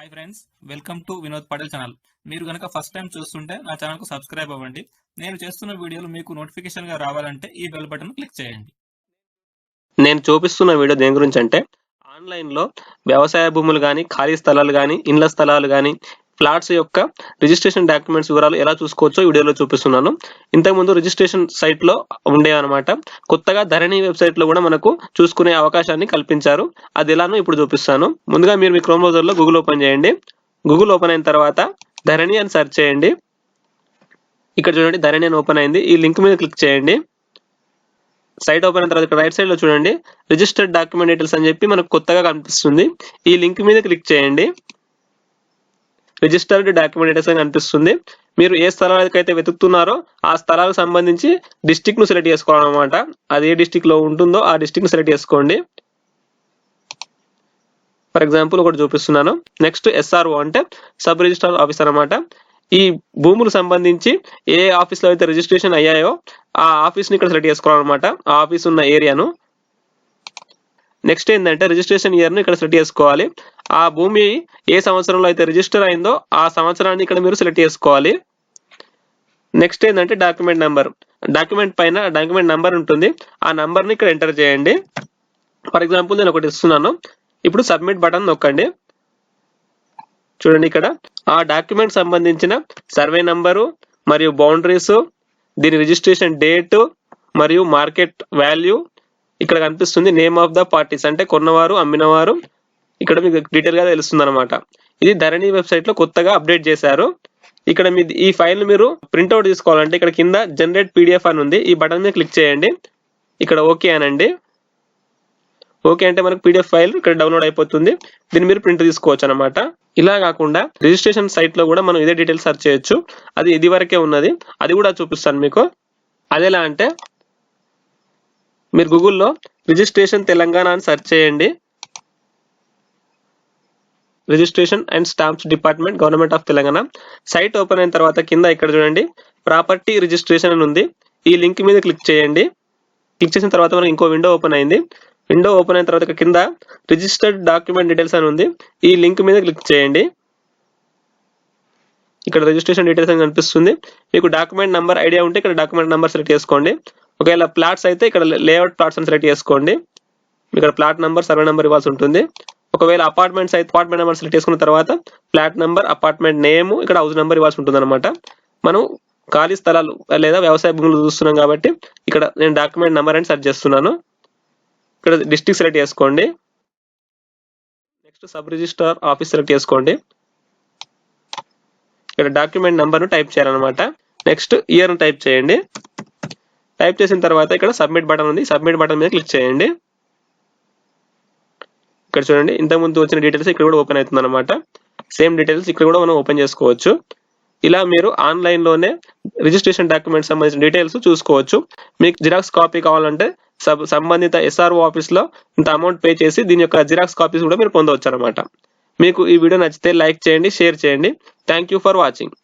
Hi friends welcome to Vinod Patel channel మీరు కనుక first time చూస్తుంటే నా ఛానల్కు సబ్స్క్రైబ్ అవ్వండి. నేను చేస్తున్న వీడియోలు మీకు నోటిఫికేషన్గా రావాలంటే ఈ బెల్ బటన్ క్లిక్ చేయండి. నేను చూపిస్తున్న వీడియో దేని గురించి అంటే ఆన్లైన్లో వ్యవసాయ భూములు కానీ ఖాళీ స్థలాలు కానీ ఇండ్ల స్థలాలు కానీ ఫ్లాట్స్ యొక్క రిజిస్ట్రేషన్ డాక్యుమెంట్స్ వివరాలు ఎలా చూసుకోవచ్చో వీడియోలో చూపిస్తున్నాను. ఇంతకుముందు రిజిస్ట్రేషన్ సైట్లో ఉండేవన్నమాట కొత్తగా ధరణి వెబ్సైట్లో కూడా మనకు చూసుకునే అవకాశాన్ని కల్పించారు. అది ఎలానో ఇప్పుడు చూపిస్తాను. ముందుగా మీరు మీ క్రోమ్ బ్రౌజర్లో గూగుల్ ఓపెన్ చేయండి. గూగుల్ ఓపెన్ అయిన తర్వాత ధరణి అని సెర్చ్ చేయండి. ఇక్కడ చూడండి ధరణి అని ఓపెన్ అయింది. ఈ లింక్ మీద క్లిక్ చేయండి. సైట్ ఓపెన్ అయిన తర్వాత ఇక్కడ రైట్ సైడ్లో చూడండి. రిజిస్టర్డ్ డాక్యుమెంట్ డీటెయిల్స్ అని చెప్పి మనకు కొత్తగా కనిపిస్తుంది. ఈ లింక్ మీద క్లిక్ చేయండి. రిజిస్టర్డ్ డాక్యుమెంటేషన్ కనిపిస్తుంది మీరు ఏ స్థలాలకైతే వెతుకుతున్నారో ఆ స్థలాలకు సంబంధించి డిస్టిక్ను సెలెక్ట్ చేసుకోవాలన్నమాట. అది ఏ డిస్టిక్లో ఉంటుందో ఆ డిస్టిక్ను సెలెక్ట్ చేసుకోండి. ఫర్ ఎగ్జాంపుల్ ఒకటి చూపిస్తున్నాను. నెక్స్ట్ ఎస్ఆర్ఓ అంటే సబ్ రిజిస్ట్రార్ ఆఫీసర్ అనమాట ఈ భూములకు సంబంధించి ఏ ఆఫీస్లో అయితే రిజిస్ట్రేషన్ అయ్యాయో ఆ ఆఫీస్ని ఇక్కడ సెలెక్ట్ చేసుకోవాలన్నమాట. ఆ ఆఫీస్ ఉన్న ఏరియాను నెక్స్ట్ ఏంటంటే రిజిస్ట్రేషన్ ఇయర్ను ఇక్కడ సెలెక్ట్ చేసుకోవాలి. ఆ భూమి ఏ సంవత్సరంలో అయితే రిజిస్టర్ అయిందో ఆ సంవత్సరాన్ని ఇక్కడ మీరు సెలెక్ట్ చేసుకోవాలి. నెక్స్ట్ ఏంటంటే డాక్యుమెంట్ నెంబర్ డాక్యుమెంట్ పైన డాక్యుమెంట్ నెంబర్ ఉంటుంది. ఆ నెంబర్ని ఇక్కడ ఎంటర్ చేయండి. ఫర్ ఎగ్జాంపుల్ నేను ఒకటి ఇస్తున్నాను. ఇప్పుడు సబ్మిట్ బటన్ నొక్కండి. చూడండి ఇక్కడ. ఆ డాక్యుమెంట్ సంబంధించిన సర్వే నంబరు మరియు బౌండరీస్ దీని రిజిస్ట్రేషన్ డేటు మరియు మార్కెట్ వాల్యూ ఇక్కడ కనిపిస్తుంది నేమ్ ఆఫ్ ద పార్టీస్. అంటే కొన్నవారు అమ్మినవారు. ఇక్కడ మీకు డీటెయిల్గా తెలుస్తుంది అనమాట ఇది ధరణి వెబ్సైట్లో కొత్తగా అప్డేట్ చేశారు. ఇక్కడ మీ ఈ ఫైల్ మీరు ప్రింట్అవుట్ తీసుకోవాలంటే ఇక్కడ కింద జనరేట్ పీడిఎఫ్ అని ఉంది. ఈ బటన్ మీద క్లిక్ చేయండి. ఇక్కడ ఓకే అనండి. ఓకే అంటే మనకు పీడిఎఫ్ ఫైల్ ఇక్కడ డౌన్లోడ్ అయిపోతుంది. దీన్ని మీరు ప్రింట్ తీసుకోవచ్చు అనమాట ఇలా కాకుండా రిజిస్ట్రేషన్ సైట్లో కూడా మనం ఇదే డీటెయిల్స్ సెర్చ్ చేయొచ్చు. అది ఇది వరకే ఉన్నది. అది కూడా చూపిస్తాను మీకు. అది ఎలా అంటే మీరు గూగుల్లో రిజిస్ట్రేషన్ తెలంగాణ అని సెర్చ్ చేయండి. Registration and stamps department government of Telangana. Site open అయిన తర్వాత కింద ఇక్కడ చూడండి ప్రాపర్టీ రిజిస్ట్రేషన్ అని ఉంది. ఈ లింక్ మీద క్లిక్ చేయండి. క్లిక్ చేసిన తర్వాత మనకి ఇంకో విండో ఓపెన్ అయింది. విండో ఓపెన్ అయిన తర్వాత కింద రిజిస్టర్డ్ డాక్యుమెంట్ డీటెయిల్స్ అని ఉంది. ఈ లింక్ మీద క్లిక్ చేయండి. ఇక్కడ రిజిస్ట్రేషన్ డీటెయిల్స్ అని కనిపిస్తుంది. మీకు డాక్యుమెంట్ నెంబర్ ఐడియా ఉంటే ఇక్కడ డాక్యుమెంట్ నెంబర్ సెలెక్ట్ చేసుకోండి. ఒకవేళ ప్లాట్స్ అయితే ఇక్కడ లేఅవుట్ ప్లాట్స్ అని సెలెక్ట్ చేసుకోండి. ఇక్కడ ప్లాట్ నెంబర్ సర్వే నెంబర్ ఇవ్వాల్సి ఉంటుంది. ఒకవేళ అపార్ట్మెంట్స్ అయితే అపార్ట్మెంట్ నెంబర్ సెలెక్ట్ చేసుకున్న తర్వాత ఫ్లాట్ నెంబర్ అపార్ట్మెంట్ నేమ్ ఇక్కడ హౌస్ నెంబర్ ఇవ్వాల్సి ఉంటుంది అనమాట మనం ఖాళీ స్థలాలు లేదా వ్యవసాయ భూములు చూస్తున్నాం కాబట్టి ఇక్కడ నేను డాక్యుమెంట్ నెంబర్ అని సెర్చ్ చేస్తున్నాను. ఇక్కడ డిస్ట్రిక్ట్ సెలెక్ట్ చేసుకోండి. Next sub registrar office select చేసుకోండి. ఇక్కడ డాక్యుమెంట్ నెంబర్ను టైప్ చేయాలన్నమాట. నెక్స్ట్ ఇయర్ను టైప్ చేయండి. టైప్ చేసిన తర్వాత ఇక్కడ సబ్మిట్ బటన్ ఉంది. సబ్మిట్ బటన్ మీద క్లిక్ చేయండి. ఇక్కడ చూడండి ఇంతకుముందు వచ్చిన డీటెయిల్స్ ఇక్కడ కూడా ఓపెన్ అవుతుంది అనమాట సేమ్ డీటెయిల్స్ ఇక్కడ కూడా మనం ఓపెన్ చేసుకోవచ్చు. ఇలా మీరు ఆన్లైన్లోనే రిజిస్ట్రేషన్ డాక్యుమెంట్ సంబంధించిన డీటెయిల్స్ చూసుకోవచ్చు. మీకు జిరాక్స్ కాపీ కావాలంటే సబ్ సంబంధిత ఎస్ఆర్ఓ ఆఫీస్లో ఇంత అమౌంట్ పే చేసి దీని యొక్క జిరాక్స్ కాపీస్ కూడా మీరు పొందవచ్చు అనమాట మీకు ఈ వీడియో నచ్చితే లైక్ చేయండి షేర్ చేయండి. Thank you for watching